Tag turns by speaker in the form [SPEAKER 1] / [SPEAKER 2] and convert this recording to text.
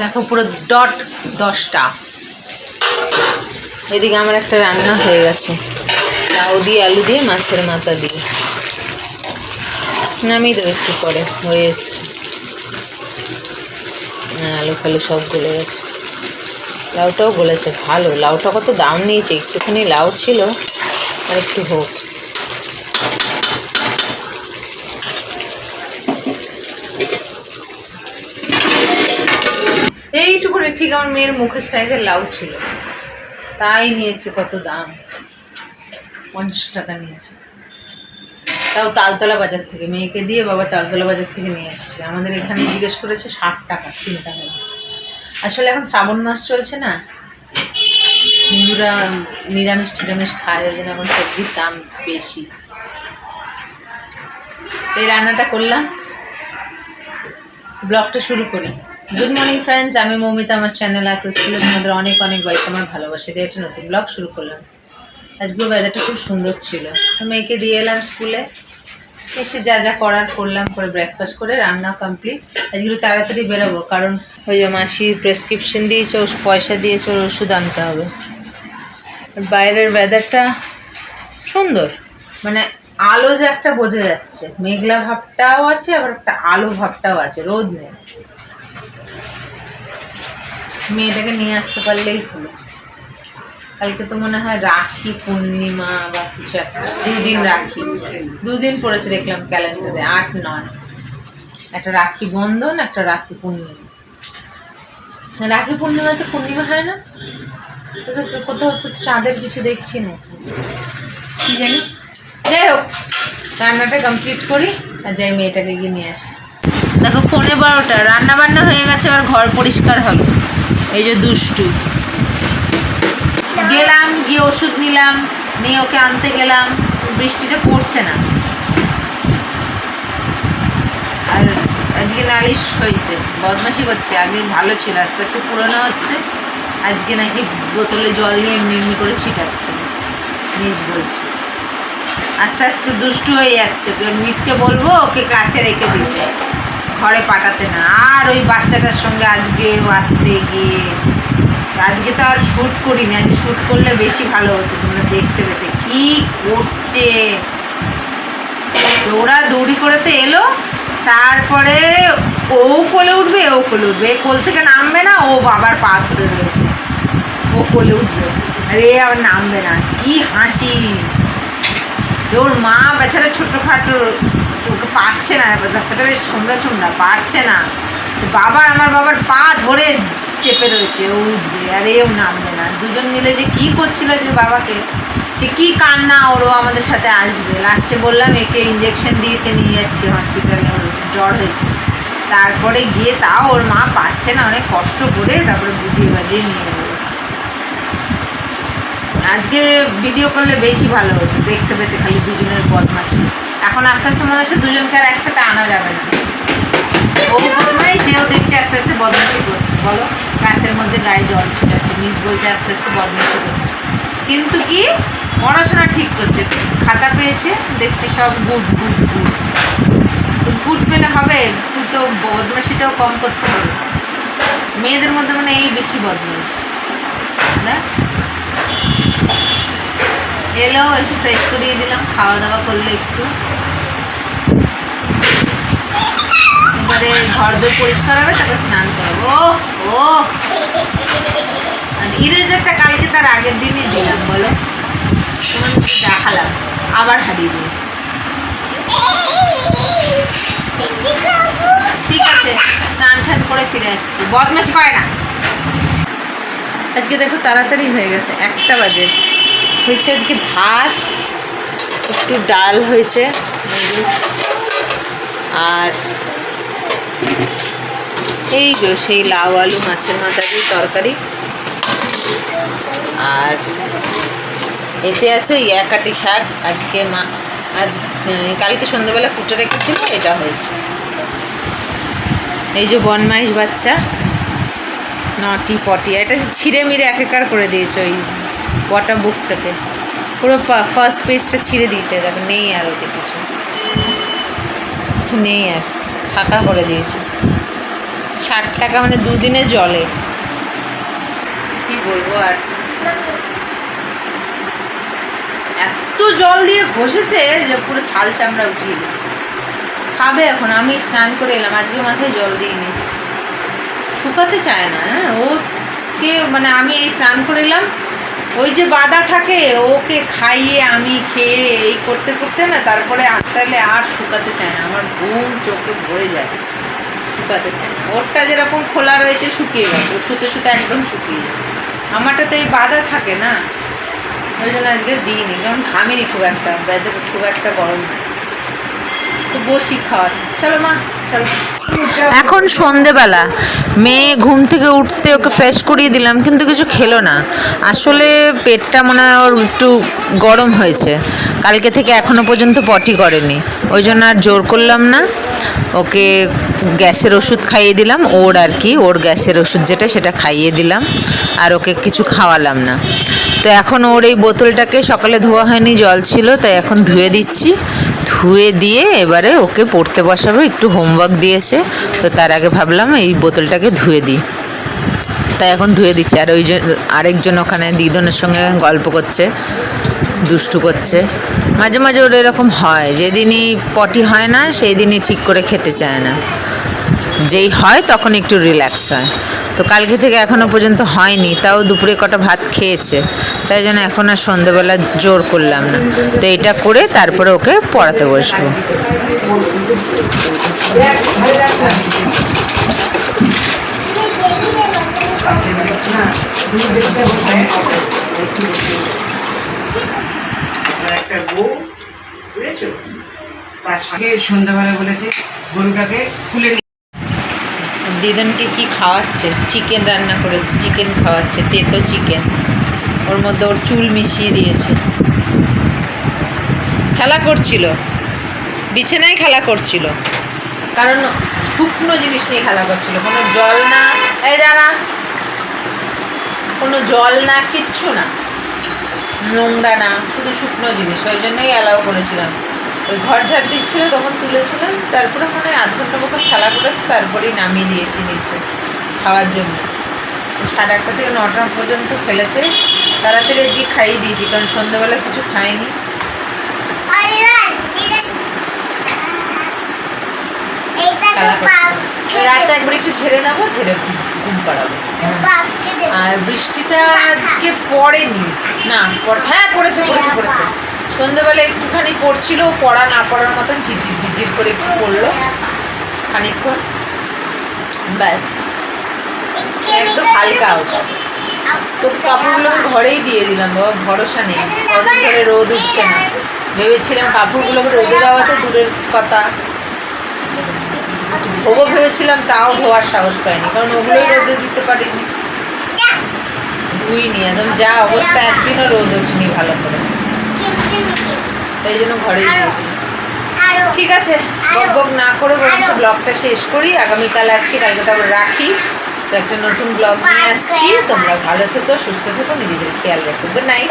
[SPEAKER 1] দেখো পুরো ডট দশটা। এদিকে আমার একটা রান্না হয়ে গেছে। লাউ দিয়ে আলু দিয়ে মাছের মাথা দিয়ে। নামিয়ে দেবো একটু পরে হয়ে হ্যাঁ, আলু ফালু সব গলে গেছে। লাউটাও গলেছে ভালো। লাউটা কত দাম নিয়েছে? একটুখানি লাউ ছিল আর একটু হোক। ঠিক আমার মেয়ের মুখের সাইজে লাউ ছিল। তাই নিয়েছে কত দাম। পঞ্চাশ টাকা নিয়েছে। তাও তালতলা বাজার থেকে। মেয়েকে দিয়ে বাবা তালতলা বাজার থেকে নিয়ে এসছে। আমাদের এখানে জিজ্ঞেস করেছে ষাট টাকা চিন্তা করে। আসলে এখন শ্রাবণ মাস চলছে না। হিন্দুরা নিরামিষ, টিরামিষ খায়, ওই জন্য এখন সবজির দাম বেশি। এই রান্নাটা করলাম। ব্লগটা শুরু করি। গুড মর্নিং ফ্রেন্ডস আমি মৌমিতা, আমার চ্যানেল আর ক্রিস্টিলে তোমাদের অনেক অনেক ওয়েলকাম আর ভালোবাসা দিয়ে একটা নতুন ব্লগ শুরু করলাম। আজকে ওয়েদারটা খুব সুন্দর ছিল। তো মেয়েকে দিয়ে এলাম স্কুলে এসে যা যা করার করলাম, করে ব্রেকফাস্ট করে, রান্না কমপ্লিট আজকে তাড়াতাড়ি বেরোবো, কারণ ওই যে মাসি প্রেসক্রিপশন দিয়েছে, ওর পয়সা দিয়েছে, ওর ওষুধ আনতে হবে। বাইরের ওয়েদারটা সুন্দর। মানে আলো যে একটা বোঝা যাচ্ছে। মেঘলা ভাবটাও আছে, আবার একটা আলো ভাবটাও আছে। রোদ নেই। মেয়েটাকে নিয়ে আসতে পারলেই হলো। কালকে তো মনে হয় রাখি পূর্ণিমা বা কিছু একটা। দুদিন রাখি। দুদিন পড়েছে দেখলাম ক্যালেন্ডারে, আট, নয়। একটা রাখি বন্ধন, একটা রাখি পূর্ণিমা। রাখি পূর্ণিমাতে পূর্ণিমা হয় না? তো তো, কোথাও তো চাঁদের কিছু দেখছি না। কি জানি? যাই হোক, রান্নাটা কমপ্লিট করি আর যাই মেয়েটাকে গিয়ে নিয়ে আসি। দেখো, পৌনে বারোটা। রান্না বান্না হয়ে গেছে, এবার ঘর পরিষ্কার হবে। এই যে দুষ্টু। গেলাম, গিয়ে ওষুধ নিলাম, নিয়ে ওকে আনতে গেলাম, বৃষ্টিটা পড়ছে না। আর আজকে নালিশ হয়েছে, বদমাশি করছে, আগে ভালো ছিল, আস্তে আস্তে পুরোনো হচ্ছে, আজকে নাকি বোতলে জল নিয়ে এমনি এমনি করে ছিটাচ্ছে, মিস বলছে। আস্তে আস্তে দুষ্টু হয়ে যাচ্ছে মিসকে বলব, ওকে কাছে রেখে দিতে। ঘরে পাঠাতে না। আর ওই বাচ্চাটার সঙ্গে আজকে আসতে গিয়ে, আজকে তো আর শ্যুট করিনি। আজকে শ্যুট করলে বেশি ভালো হতো তোমরা দেখতে পেতে। কি করছে? ওরা দৌড়ি করে তো এলো। তারপরে ও কোলে উঠবে, ও কোলে উঠবে। কোল থেকে নামবে না, ও বাবার পা ধরে রয়েছে। ও কোলে উঠবে। আর আবার নামবে না। কি হাসি। ওর মা বেচারা ছোটোখাটো ওকে পারছে না বাচ্চাটা বেশ ছোমড়া ছোমড়া পারছে না। বাবা, আমার বাবার পা ধরে চেপে রয়েছে, ও উঠবে, আর এও নামবে না। দুজন মিলে যে কি করছিল যে বাবাকে সে কী কান্না ওরও আমাদের সাথে আসবে। লাস্টে বললাম, একে ইঞ্জেকশন দিয়েতে নিয়ে যাচ্ছি হসপিটালে ওর জ্বর হয়েছে। তারপরে গিয়ে তাও ওর মা পারছে না, অনেক কষ্ট করে তারপরে বুঝিয়ে বাজিয়ে নিয়ে এলো আজকে ভিডিও করলে বেশি ভালো হতো, দেখতে পেতে খালি দুজনের বদমাসি এখন আস্তে আস্তে মনে হচ্ছে দুজনকে আর একসাথে আনা যাবে না। ও বদমাই সেও দেখছে আস্তে আস্তে বদমাসি করছে। বলো, গাছের মধ্যে গায়ে জল ছিটাচ্ছে মিস বলছে আস্তে আস্তে বদমাসি করছে। কিন্তু কি? পড়াশোনা ঠিক করছে। খাতা পেয়েছে, দেখছি সব গুড গুড গুড। তো গুড পেলে হবে তো বদমাসিটাও কম করতে হবে। মেয়েদের মধ্যে মানে এই বেশি বদমাস না? এলো, এসে ফ্রেশ করিয়ে দিলাম, খাওয়া দাওয়া করল একটু। এবারে ঘর দই পরিষ্কার হবে, তারপর স্নান করব। ও ইরেজারটা কালকে তার আগের দিনই দিলাম, বলো। দেখালাম, আবার হারিয়ে দিয়েছে। ঠিক আছে, স্নান টান করে ফিরে আসছি। বদমাস করে না। আজকে দেখো তাড়াতাড়ি হয়ে গেছে, একটা বাজে। হয়েছে আজকে ভাত, একটু ডাল হয়েছে, আর এই যে সেই লাউ আলু মাছের মাথা দিয়ে তরকারি। আর এতে আছে ইয়াকাটি শাক। আজকে মা, আজ কালকে সন্ধ্যাবেলা কুটে রেখেছিল, এটা হয়েছে। এই যে বনমাইশ বাচ্চা, নটি পটি। এটা ছিঁড়ে মিড়ে একাকার করে দিয়েছে ওই বটা বুকটাকে পুরো ফার্স্ট পেজটা ছিঁড়ে দিয়েছে, দেখো, নেই আর ওতে কিছু। কিছু নেই আর। ফাঁকা করে দিয়েছে। ষাট টাকা মানে দুদিনে জলে। কি বলব আর? এত জল দিয়ে ঘষেছে যে পুরো ছাল চামড়া উঠিয়ে খাবে এখন, আমি স্নান করে এলাম, আজকে মাথায় জল দিইনি। শুকাতে চায় না হ্যাঁ? ওকে মানে আমি এই স্নান করে এলাম, ওই যে বাধা থাকে, ওকে খাইয়ে আমি খেয়ে এই করতে করতে না তারপরে আঁচড়ালে আর শুকাতে চায় না। আমার ঘুম, চোখে ভরে যায়। শুকাতে চায় না। ওরটা যেরকম খোলা রয়েছে, শুকিয়ে গেছে ও শুতে শুতে একদম শুকিয়ে যায়। আমারটা তো এই বাধা থাকে না। ওই জন্য আজকে দিইনি। কারণ ঘামিনি খুব একটা। বেদের খুব একটা গরম তো বসি খাওয়ার। চলো মা, চলো। এখন সন্ধেবেলা। মেয়ে ঘুম থেকে উঠতে ওকে ফ্রেশ করিয়ে দিলাম, কিন্তু কিছু খেলো না। আসলে পেটটা মনে হয় ওর একটু গরম হয়েছে। কালকে থেকে এখনও পর্যন্ত পটি করেনি। ওই জন্য আর জোর করলাম না। ওকে গ্যাসের ওষুধ খাইয়ে দিলাম, ওর আর কি, ওর গ্যাসের ওষুধ যেটা সেটা খাইয়ে দিলাম, আর ওকে কিছু খাওয়ালাম না। তো এখন ওর এই বোতলটাকে সকালে ধোয়া হয়নি, জল ছিল, তাই এখন ধুয়ে দিচ্ছি। ধুয়ে দিয়ে এবারে ওকে পড়তে বসাবো, একটু হোমওয়ার্ক দিয়েছে। তো তার আগে ভাবলাম এই বোতলটাকে ধুয়ে দিই। তাই এখন ধুয়ে দিচ্ছে। আর ওই আরেকজন ওখানে দিদনের সঙ্গে গল্প করছে, দুষ্টু করছে। মাঝে মাঝে ওর এরকম হয়, যেদিনই পটি হয় না সেই দিনই ঠিক করে খেতে চায় না। যেই হয় তখন একটু রিল্যাক্স হয়। তো কালকে থেকে এখনও পর্যন্ত হয়নি, তাও দুপুরে কটা ভাত খেয়েছে, তাই জন্য এখন আর সন্ধেবেলা জোর করলাম না। তো এটা করে তারপরে ওকে পড়াতে বসবো।
[SPEAKER 2] তার সঙ্গে সন্ধ্যাবেলা বলেছে, গরুটাকে খুলে
[SPEAKER 1] দিদনকে কি খাওয়াচ্ছে? চিকেন রান্না করেছে চিকেন খাওয়াচ্ছে, তেতো চিকেন ওর মধ্যে ওর চুল মিশিয়ে দিয়েছে। খেলা করছিল। বিছানায় খেলা করছিল। কারণ শুকনো জিনিস নিয়ে খেলা করছিল। কোনো জল না। এই জানা কোনো জল না, কিচ্ছু না। নোংরা না, শুধু শুকনো জিনিস। ওই জন্যই অ্যালাউ করেছিলাম। ওই ঘর ঝাড় দিচ্ছিল, তখন তুলেছিলাম, তারপরে মনে হয় আধ ঘণ্টা মতো খেলা করেছে, তারপরেই নামিয়ে দিয়েছি নিচে খাওয়ার জন্য। সাড়ে আটটা থেকে নটা পর্যন্ত খেলেছে, তাড়াতাড়ি যে খাইয়ে দিয়েছি, কারণ সন্ধ্যাবেলা কিছু খেলা রাতে একবার একটু ঝেড়ে নেব, ঝেড়ে ঘুম পাড়াবো। আর বৃষ্টিটা আজকে পড়েনি। না হ্যাঁ পড়েছে পড়েছে পড়েছে। সন্ধ্যেবেলা একটুখানি পড়ছিল, পড়া না পড়ার মতন ঝিরঝির ঝিঝির করে একটু পড়ল। খানিকক্ষণ। ব্যাস। একদম হালকা তো কাপড়গুলোকে ঘরেই দিয়ে দিলাম, বাবা, ভরসা নেই। ধরে রোদ উঠছে না। ভেবেছিলাম কাপড়গুলোকে রোদে দেওয়াতে দূরের কথা। ধোবো ভেবেছিলাম, তাও ধোয়ার সাহস পাইনি, কারণ ওগুলোই রোদে দিতে পারিনি। ধুইনি, একদম যা অবস্থা, একদিনও রোদ ওঠেনি ভালো করে। তাই জন্য ঘরেই দিয়ে ঠিক আছে বক বক না করে বরঞ্চ ব্লগটা শেষ করি আগামীকাল আসছি কালকে তো তারপর রাখি। তো একটা নতুন ব্লগ নিয়ে আসছি তোমরা ভালো থেকো সুস্থ থেকো নিজেদের খেয়াল রাখো। Good night